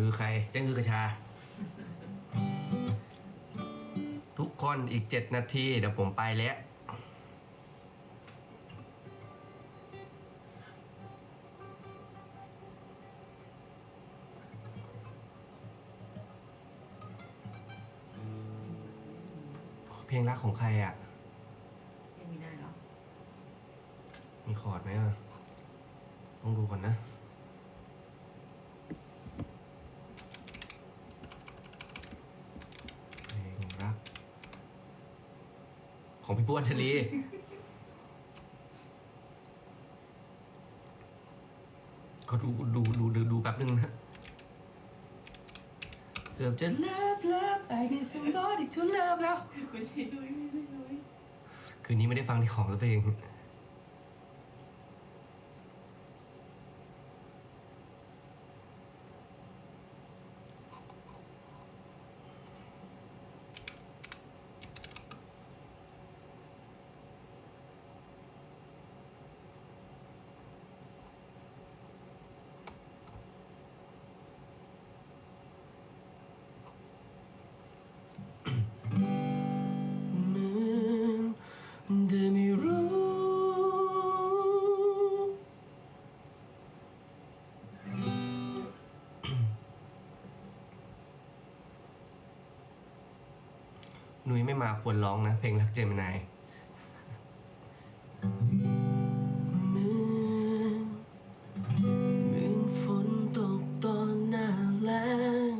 คือใครเจ้าคือกระชา ทุกคนอีกเจ็ดนาที เดี๋ยวผมไปแล้วเพลงรักของใครอะ ยังไม่ได้หรอ มีคอร์ดไหมอะ ต้องดูก่อนนะ เพลงรัก ของพี่ป้วนชลีก็ดูดูดูดูดูแป๊บนึงนะเกือบจะ love love I need somebody to love แล้วไม่ใช่ดุยไม่ใช่ดุยคืนนี้ไม่ได้ฟังที่ของตัวเอง นุ้ยไม่มาควรร้องนะ เพลงรักเจมินายเหมือนเหมือนฝนตกตอนหน้าแล้ง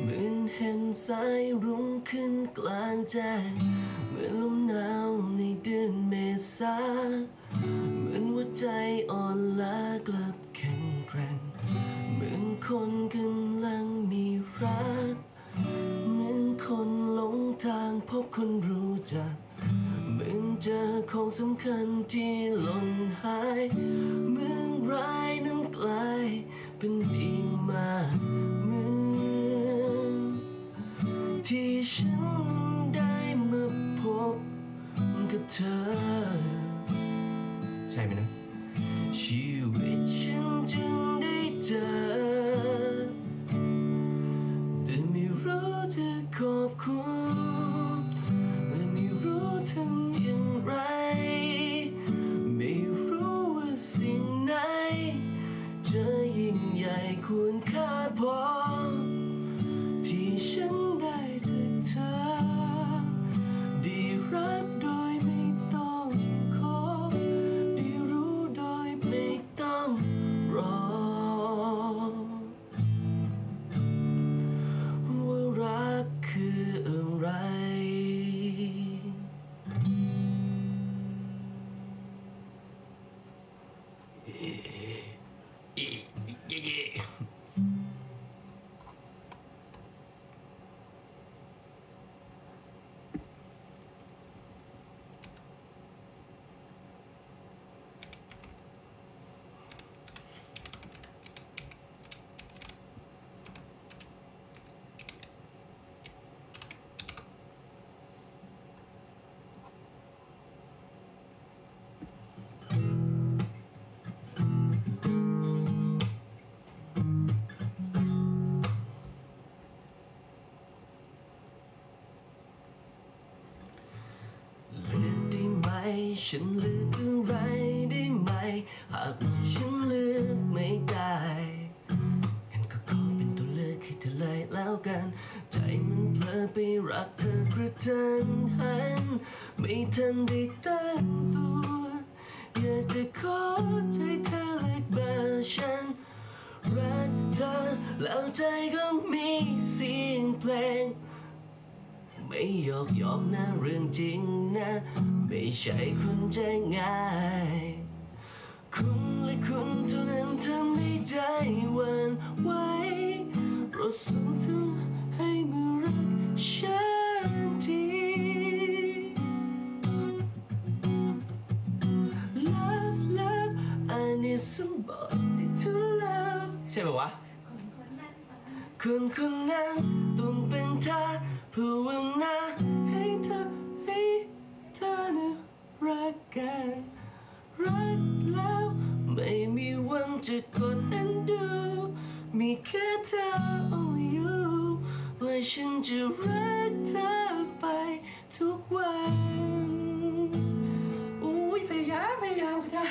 เหมือนเห็นสายรุ้งขึ้นกลางแจ้งเหมือนลมหนาวในเดือนเมษาเหมือนหัวใจอ่อนล้ากลับแข็งแกร่งเหมือนคนกำลังมีรัก ทางพบคนรู้จักเหมือนเจอของสำคัญที่หล่นหายเหมือนร้ายนั้นกลายเป็นดีมากเหมือนที่ฉันได้มาพบกับเธอ ใช่ไหมนะชี เฉันเลือกอะไรได้ไหม หากฉันเลือกไม่ได้งั้นก็ขอเป็นตัวเลือกให้เธอเลยแล้วกัน ใจมันเพลอไปรักเธอกระทันหัน ไม่ทันได้ตั้งตัว อยากจะขอใจเธอแลกเบอร์ฉันรักเธอแล้วใจก็มีเสียงเพลง ไม่หยอกหยอกนะเรื่องจริงนะ ไม่ใช่คนใจง่าย คุณและคุณเท่านั้นทำให้ใจหวันไหวโปรดส่งเธอให้มารักฉันที Love love I need somebody to love ใช่ป่าวะคนคนนั้นตอนนั้นคนคนนั้นต้องเป็นเธอ ภาวนาให้เธอให้เธอนะรักกันรักแล้วไม่มีวันจะกดอ็นดูมีแค่เธออยู่และฉันจะรักเธอไปทุกวันอุ้ยพยายามพยายามจ้า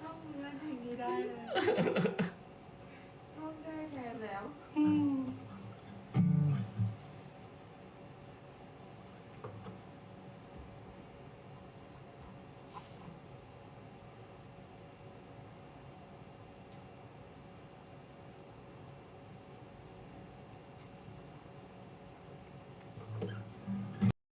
ต้องเล่นเพลงนี้ได้เลย ต้องได้แทนแล้ว อืม